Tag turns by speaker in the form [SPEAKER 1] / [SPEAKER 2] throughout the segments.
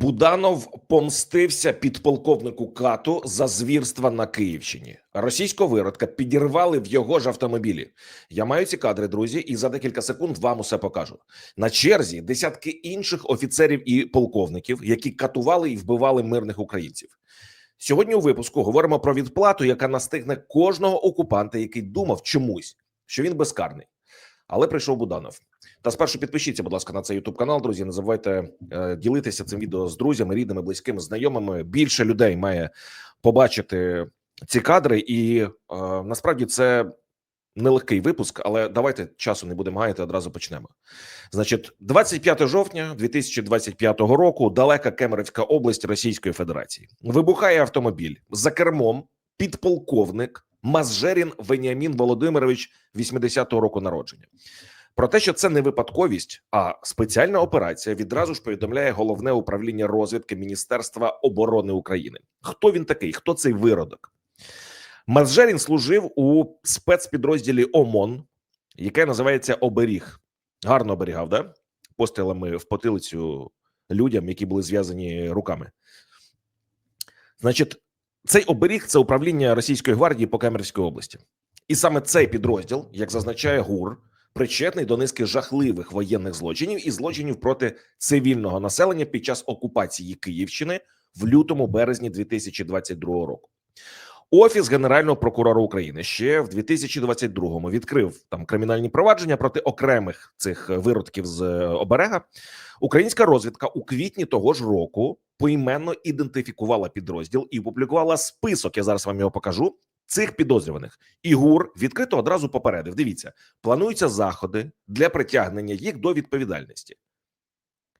[SPEAKER 1] Буданов помстився підполковнику Кату за звірства на Київщині. Російського виродка підірвали в його ж автомобілі. Я маю ці кадри, друзі, і за декілька секунд вам усе покажу. На черзі десятки інших офіцерів і полковників, які катували і вбивали мирних українців. Сьогодні у випуску говоримо про відплату, яка настигне кожного окупанта, який думав чомусь, що він безкарний. Але прийшов Буданов. Та спершу підпишіться, будь ласка, на цей Ютуб канал. Друзі, не забувайте е, ділитися цим відео з друзями, рідними, близькими, знайомими. Більше людей має побачити ці кадри, і е, насправді це нелегкий випуск, але давайте часу не будемо гаяти, одразу почнемо. Значить, 25 жовтня 2025 року, далека Кемеровська область Російської Федерації. Вибухає автомобіль за кермом. Підполковник Мазжерін Веніамін Володимирович 80-го року народження. Про те, що це не випадковість, а спеціальна операція відразу ж повідомляє головне управління розвідки Міністерства оборони України. Хто він такий? Хто цей виродок? Мазжерін служив у спецпідрозділі ОМОН, яке називається Оберіг. Гарно оберігав, да? Пострілами в потилицю людям, які були зв'язані руками. Значить, цей оберіг це управління Російської гвардії по Кемерській області. І саме цей підрозділ, як зазначає ГУР, причетний до низки жахливих воєнних злочинів і злочинів проти цивільного населення під час окупації Київщини в лютому березні 2022 року. Офіс Генерального прокурора України ще в 2022-му відкрив там кримінальні провадження проти окремих цих виродків з е, оберега. Українська розвідка у квітні того ж року поіменно ідентифікувала підрозділ і опублікувала список. Я зараз вам його покажу. Цих підозрюваних і ГУР відкрито одразу попередив. Дивіться, плануються заходи для притягнення їх до відповідальності.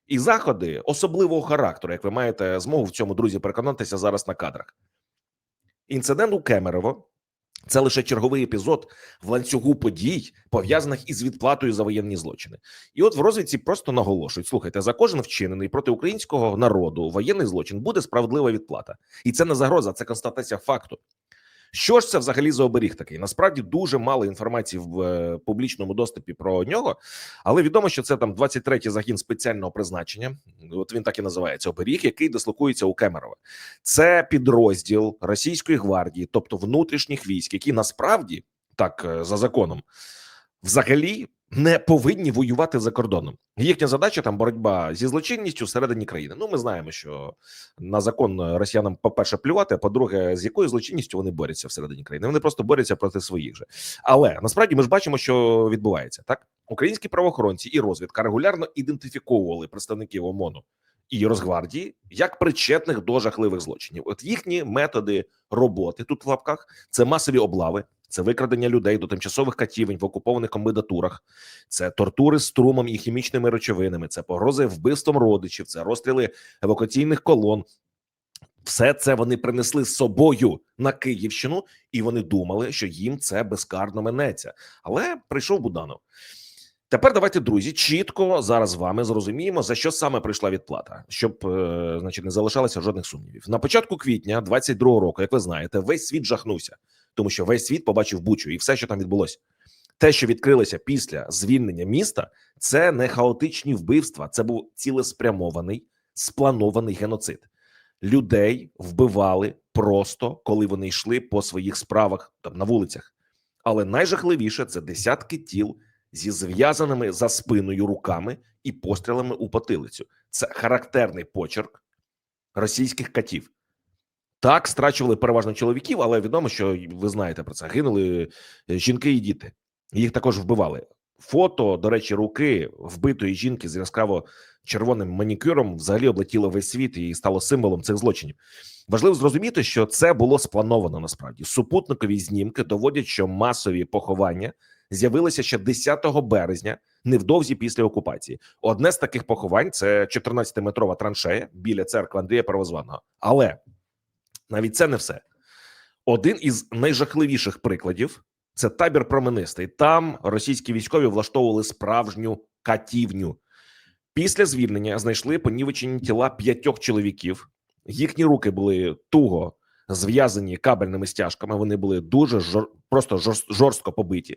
[SPEAKER 1] І заходи особливого характеру, як ви маєте змогу в цьому друзі переконатися зараз на кадрах. Інцидент у Кемерово це лише черговий епізод в ланцюгу подій, пов'язаних із відплатою за воєнні злочини. І от в розвідці просто наголошують: слухайте, за кожен вчинений проти українського народу воєнний злочин буде справедлива відплата, і це не загроза, це констатація факту. Що ж це взагалі за оберіг такий? Насправді дуже мало інформації в е, публічному доступі про нього, але відомо, що це там 23-й загін спеціального призначення. От він так і називається оберіг, який дислокується у Кемерово. Це підрозділ російської гвардії, тобто внутрішніх військ, які насправді так е, за законом взагалі не повинні воювати за кордоном. Їхня задача там боротьба зі злочинністю всередині країни. Ну, ми знаємо, що на закон росіянам, по-перше, плювати, а по-друге, з якою злочинністю вони борються всередині країни. Вони просто борються проти своїх же. Але насправді ми ж бачимо, що відбувається так. Українські правоохоронці і розвідка регулярно ідентифіковували представників ОМОНу і Росгвардії як причетних до жахливих злочинів. От їхні методи роботи тут в лапках це масові облави. Це викрадення людей до тимчасових катівень в окупованих комендатурах, це тортури струмом і хімічними речовинами, це погрози вбивством родичів, це розстріли евакуаційних колон. Все це вони принесли з собою на Київщину, і вони думали, що їм це безкарно минеться. Але прийшов Буданов. Тепер давайте, друзі, чітко зараз з вами зрозуміємо, за що саме прийшла відплата, щоб е, значить не залишалося жодних сумнівів. На початку квітня 22-го року, як ви знаєте, весь світ жахнувся тому що весь світ побачив бучу і все, що там відбулося. Те, що відкрилося після звільнення міста, це не хаотичні вбивства, це був цілеспрямований спланований геноцид. Людей вбивали просто коли вони йшли по своїх справах там на вулицях. Але найжахливіше це десятки тіл зі зв'язаними за спиною руками і пострілами у потилицю. Це характерний почерк російських катів. Так, страчували переважно чоловіків, але відомо, що ви знаєте про це. Гинули е, жінки і діти. Їх також вбивали. Фото, до речі, руки вбитої жінки з яскраво червоним манікюром взагалі облетіло весь світ і стало символом цих злочинів. Важливо зрозуміти, що це було сплановано. Насправді супутникові знімки доводять, що масові поховання з'явилися ще 10 березня, невдовзі після окупації. Одне з таких поховань це 14-метрова траншея біля церкви Андрія Первозваного. Але навіть це не все. Один із найжахливіших прикладів це табір променистий. Там російські військові влаштовували справжню катівню. Після звільнення знайшли понівечені тіла п'ятьох чоловіків. Їхні руки були туго зв'язані кабельними стяжками. Вони були дуже жор... просто жорстко побиті,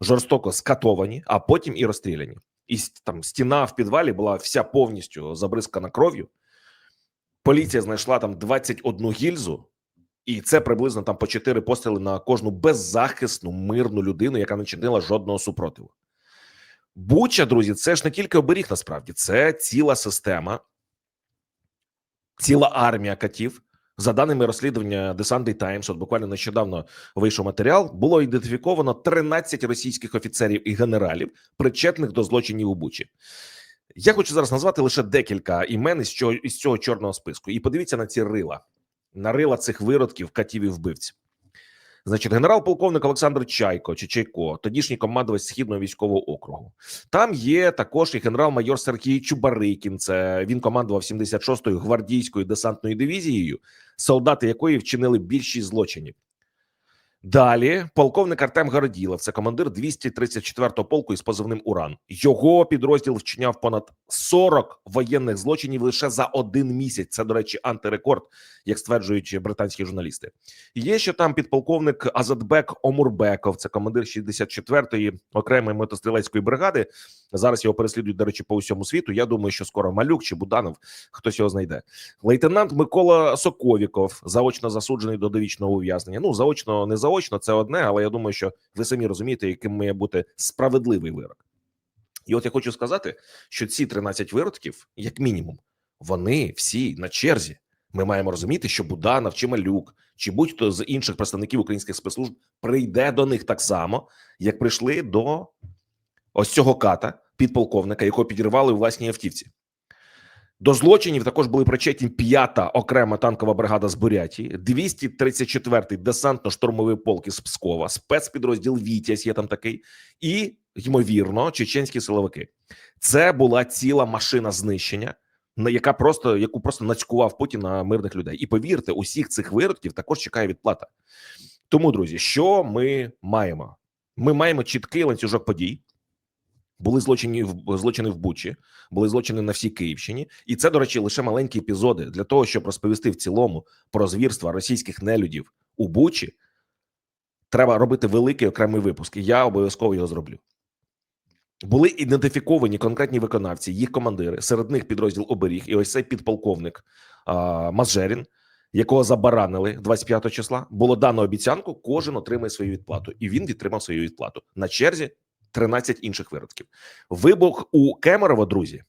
[SPEAKER 1] жорстоко скатовані, а потім і розстріляні. І там стіна в підвалі була вся повністю забризкана кров'ю. Поліція знайшла там 21 гільзу, і це приблизно там по 4 постріли на кожну беззахисну мирну людину, яка не чинила жодного супротиву. Буча, друзі, це ж не тільки оберіг, насправді, це ціла система, ціла армія катів. За даними розслідування The Sunday Times, от буквально нещодавно вийшов матеріал, було ідентифіковано 13 російських офіцерів і генералів, причетних до злочинів у Бучі. Я хочу зараз назвати лише декілька імен із цього, із цього чорного списку. І подивіться на ці рила, на рила цих виродків, катів і вбивців. Значить, генерал-полковник Олександр Чайко чи Чайко, тодішній командувач східного військового округу. Там є також і генерал-майор Сергій Чубарикін. Це він командував 76-ю гвардійською десантною дивізією, солдати якої вчинили більшість злочинів. Далі полковник Артем Городілов, це командир 234-го полку із позивним Уран. Його підрозділ вчиняв понад 40 воєнних злочинів лише за один місяць. Це, до речі, антирекорд, як стверджують британські журналісти. Є ще там підполковник Азатбек Омурбеков, це командир 64-ї окремої мотострілецької бригади. Зараз його переслідують, до речі, по усьому світу. Я думаю, що скоро Малюк чи Буданов хтось його знайде. Лейтенант Микола Соковіков, заочно засуджений до довічного ув'язнення. Ну заочно, не заочно, це одне, але я думаю, що ви самі розумієте, яким має бути справедливий вирок. І от я хочу сказати, що ці 13 виродків, як мінімум, вони всі на черзі. Ми маємо розуміти, що Буданов чи Малюк, чи будь-хто з інших представників українських спецслужб прийде до них так само, як прийшли до ось цього ката, підполковника, якого підірвали у власній автівці. До злочинів також були причетні п'ята окрема танкова бригада з Бурятії, 234-й десантно-штурмовий полк із Пскова, спецпідрозділ Вітязь є там такий, і ймовірно, чеченські силовики. Це була ціла машина знищення, яка просто яку просто нацькував Путін на мирних людей. І повірте, усіх цих виродків також чекає відплата. Тому, друзі, що ми маємо? Ми маємо чіткий ланцюжок подій. Були злочини в злочини в Бучі, були злочини на всій Київщині, і це, до речі, лише маленькі епізоди для того, щоб розповісти в цілому про звірства російських нелюдів у Бучі. Треба робити великий окремий випуск. і Я обов'язково його зроблю. Були ідентифіковані конкретні виконавці, їх командири. Серед них підрозділ оберіг, і ось цей підполковник а, Мазжерін, якого забаранили 25 числа. Було дано обіцянку, кожен отримає свою відплату, і він відтримав свою відплату на черзі. 13 інших виродків. Вибух у Кемерово, друзі.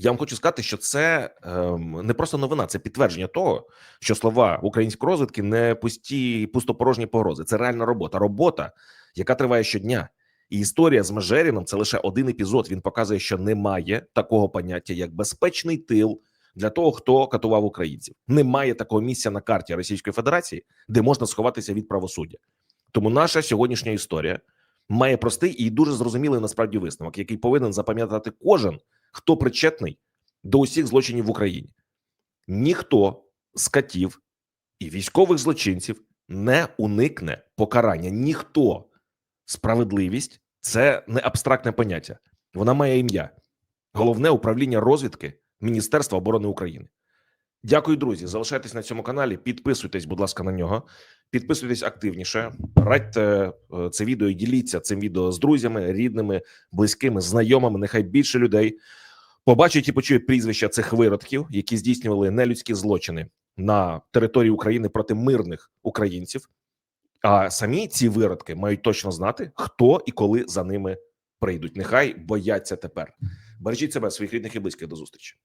[SPEAKER 1] Я вам хочу сказати, що це ем, не просто новина, це підтвердження того, що слова української розвідки не пусті пустопорожні погрози. Це реальна робота. Робота, яка триває щодня. І історія з Межеріном це лише один епізод. Він показує, що немає такого поняття, як безпечний тил для того, хто катував українців. Немає такого місця на карті Російської Федерації, де можна сховатися від правосуддя. Тому наша сьогоднішня історія має простий і дуже зрозумілий насправді висновок, який повинен запам'ятати кожен, хто причетний до усіх злочинів в Україні. Ніхто з катів і військових злочинців не уникне покарання. Ніхто справедливість це не абстрактне поняття. Вона має ім'я. Головне управління розвідки Міністерства оборони України. Дякую, друзі. Залишайтесь на цьому каналі. Підписуйтесь, будь ласка, на нього. Підписуйтесь активніше. Радьте е, це відео діліться цим відео з друзями, рідними, близькими, знайомими. Нехай більше людей побачать і почують прізвища цих виродків, які здійснювали нелюдські злочини на території України проти мирних українців. А самі ці виродки мають точно знати, хто і коли за ними прийдуть. Нехай бояться тепер. Бережіть себе, своїх рідних і близьких. До зустрічі.